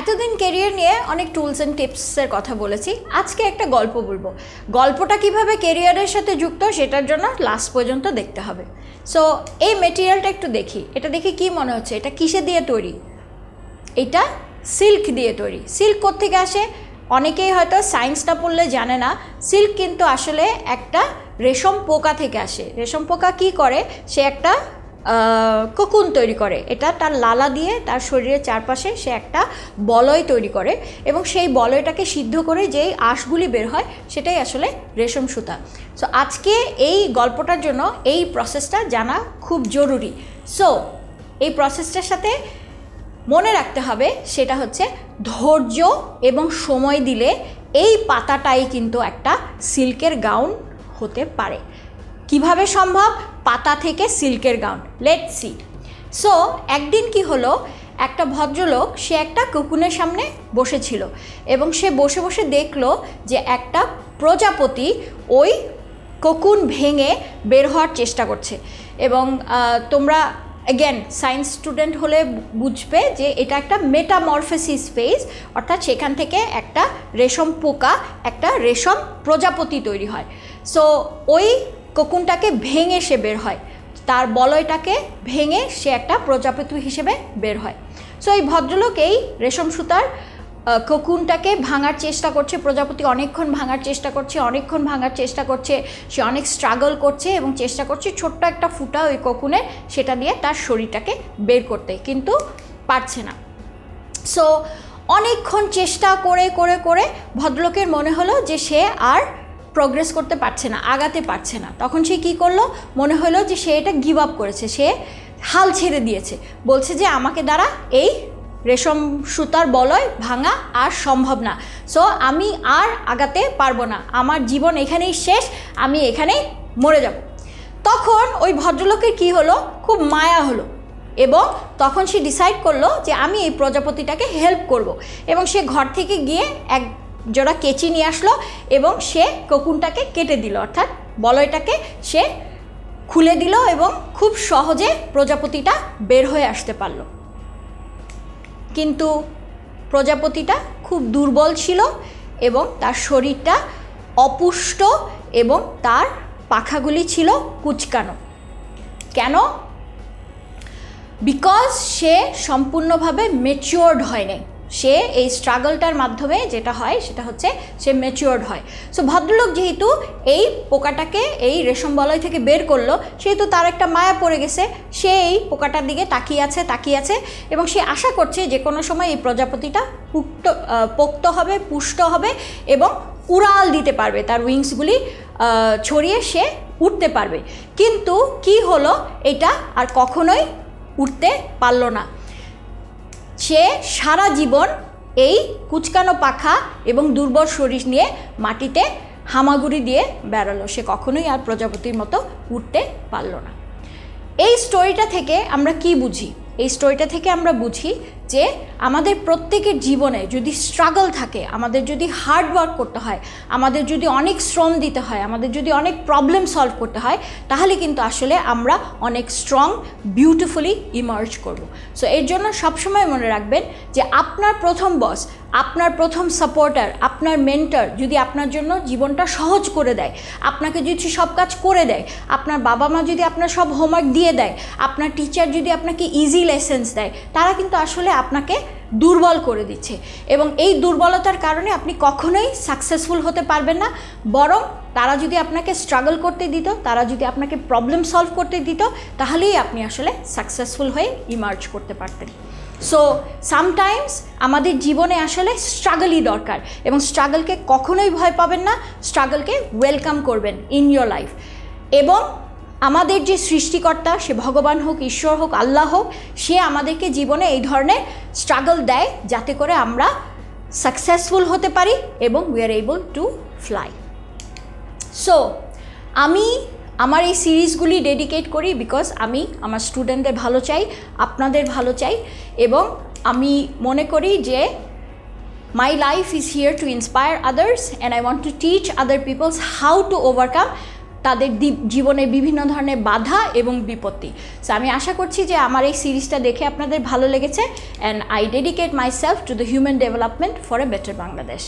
এতদিন কেরিয়ার নিয়ে অনেক টুলস অ্যান্ড টিপসের কথা বলেছি। আজকে একটা গল্প বলব। গল্পটা কীভাবে কেরিয়ারের সাথে যুক্ত সেটার জন্য লাস্ট পর্যন্ত দেখতে হবে। সো এই মেটেরিয়ালটা একটু দেখি। এটা দেখে কি মনে হচ্ছে? এটা কিসে দিয়ে তৈরি? এটা সিল্ক দিয়ে তৈরি। সিল্ক কোত্থেকে আসে? অনেকেই হয়তো সায়েন্সটা পড়লে জানে না। সিল্ক কিন্তু আসলে একটা রেশম পোকা থেকে আসে। রেশম পোকা কি করে? সে একটা কোকুন তৈরি করে। এটা তার লালা দিয়ে তার শরীরের চারপাশে সে একটা বলয় তৈরি করে এবং সেই বলয়টাকে সিদ্ধ করে যেই আঁশগুলি বের হয় সেটাই আসলে রেশম সুতা। সো আজকে এই গল্পটার জন্য এই প্রসেসটা জানা খুব জরুরি। সো এই প্রসেসটার সাথে মনে রাখতে হবে সেটা হচ্ছে ধৈর্য এবং সময় দিলে এই পাতাটাই কিন্তু একটা সিল্কের গাউন হতে পারে। কীভাবে সম্ভব? পাতা থেকে সিল্কের গাউন। লেট সি সো একদিন কি হলো? একটা ভদ্রলোক, সে একটা কুকুনের সামনে বসেছিল এবং সে বসে বসে দেখল যে একটা প্রজাপতি ওই কোকুন ভেঙে বের হওয়ার চেষ্টা করছে এবং তোমরা অ্যাগেন সায়েন্স স্টুডেন্ট হলে বুঝবে যে এটা একটা মেটামরফেসিস ফেজ অর্থাৎ সেখান থেকে একটা রেশম পোকা, একটা রেশম প্রজাপতি তৈরি হয়। সো ওই কোকুনটাকে ভেঙে সে বের হয়। তার বলয়টাকে ভেঙে সে একটা প্রজাপতি হিসেবে বের হয়। সো এই ভদ্রলোক এই রেশম সুতার কোকুনটাকে ভাঙার চেষ্টা করছে, প্রজাপতি অনেকক্ষণ ভাঙার চেষ্টা করছে, অনেকক্ষণ ভাঙার চেষ্টা করছে, সে অনেক স্ট্রাগল করছে এবং চেষ্টা করছে ছোট্ট একটা ফুটা ওই কোকুনে সেটা দিয়ে তার শরীরটাকে বের করতে, কিন্তু পারছে না। সো অনেকক্ষণ চেষ্টা করে করে করে ভদ্রলোকের মনে হলো যে সে আর প্রোগ্রেস করতে পারছে না, আগাতে পারছে না। তখন সে কি করল? মনে হলো যে সে এটা গিভ আপ করেছে, সে হাল ছেড়ে দিয়েছে। বলছে যে আমাকে দ্বারা এই রেশম সুতার বলয় ভাঙা আর সম্ভব না। সো আমি আর আগাতে পারব না। আমার জীবন এখানেই শেষ, আমি এখানেই মরে যাব। তখন ওই ভদ্রলোকের কি হলো? খুব মায়া হলো। এবং তখন সে ডিসাইড করল যে আমি এই প্রজাপতিটাকে হেল্প করব। এবং সে ঘর থেকে গিয়ে এক জোড়া কেচি নিয়ে আসলো এবং সে কোকুনটাকে কেটে দিল। অর্থাৎ বলয়টাকে সে খুলে দিল এবং খুব সহজে প্রজাপতিটা বের হয়ে আসতে পারল। কিন্তু প্রজাপতিটা খুব দুর্বল ছিল এবং তার শরীরটা অপুষ্ট এবং তার পাখাগুলি ছিল কুচকানো। কেন? বিকজ সে সম্পূর্ণভাবে মেচিওর্ড হয়নি। সে এই স্ট্রাগলটার মাধ্যমে যেটা হয়, সেটা হচ্ছে সে মেচিওর্ড হয়। সো ভদ্রলোক যেহেতু এই পোকাটাকে, এই রেশম বলয় থেকে বের করল, সেহেতু তার একটা মায়া পড়ে গেছে। সে এই পোকাটার দিকে তাকিয়ে আছে তাকিয়ে আছে এবং সে আশা করছে যে কোনো সময় এই প্রজাপতিটা পুক্ত পোক্ত হবে, পুষ্ট হবে এবং উড়াল দিতে পারবে। তার উইংসগুলি ছড়িয়ে সে উঠতে পারবে। কিন্তু কি হলো? এটা আর কখনোই উঠতে পারল না। সে সারা জীবন এই কুচকানো পাখা এবং দুর্বল শরীর নিয়ে মাটিতে হামাগুড়ি দিয়ে বেড়ালো। সে কখনোই আর প্রজাপতির মতো উঠতে পারল না। এই স্টোরিটা থেকে আমরা কি বুঝি? এই স্টোরিটা থেকে আমরা বুঝি যে আমাদের প্রত্যেকের জীবনে যদি স্ট্রাগল থাকে, আমাদের যদি হার্ড ওয়ার্ক করতে হয়, আমাদের যদি অনেক শ্রম দিতে হয়, আমাদের যদি অনেক প্রবলেম সলভ করতে হয়, তাহলে কিন্তু আসলে আমরা অনেক স্ট্রং বিউটিফুলি ইমার্জ করব। সো এর জন্য সবসময় মনে রাখবেন যে আপনার প্রথম বস আপনার প্রথম সাপোর্টার আপনার মেন্টর যদি আপনার জন্য জীবনটা সহজ করে দেয়, আপনাকে যদি সব কাজ করে দেয়, আপনার বাবা মা যদি আপনার সব হোমওয়ার্ক দিয়ে দেয়, আপনার টিচার যদি আপনাকে ইজি লেসেন্স দেয়, তারা কিন্তু আসলে আপনাকে দুর্বল করে দিচ্ছে। এবং এই দুর্বলতার কারণে আপনি কখনোই সাকসেসফুল হতে পারবেন না, বরং তারা যদি আপনাকে স্ট্রাগল করতে দিত, তারা যদি আপনাকে প্রবলেম সলভ করতে দিত, তাহলেই আপনি আসলে সাকসেসফুল হয়ে ইমার্জ করতে পারতেন। সো সামটাইমস আমাদের জীবনে আসলে স্ট্রাগলই দরকার এবং স্ট্রাগলকে কখনোই ভয় পাবেন না স্ট্রাগলকে ওয়েলকাম করবেন ইন ইয়োর লাইফ এবং আমাদের যে সৃষ্টিকর্তা, সে ভগবান হোক, ঈশ্বর হোক, আল্লাহ হোক, সে আমাদেরকে জীবনে এই ধরনের স্ট্রাগল দেয় যাতে করে আমরা সাকসেসফুল হতে পারি এবং we are able to fly so আমি আমার এই সিরিজগুলি ডেডিকেট করি বিকজ আমি আমার স্টুডেন্টদের ভালো চাই, আপনাদের ভালো চাই এবং আমি মনে করি যে my life is here to inspire others and I want to teach other peoples how to overcome তাদের জীবনে বিভিন্ন ধরনের বাধা এবং বিপত্তি। সো আমি আশা করছি যে আমার এই সিরিজটা দেখে আপনাদের ভালো লেগেছে and I dedicate myself to the human development for a better Bangladesh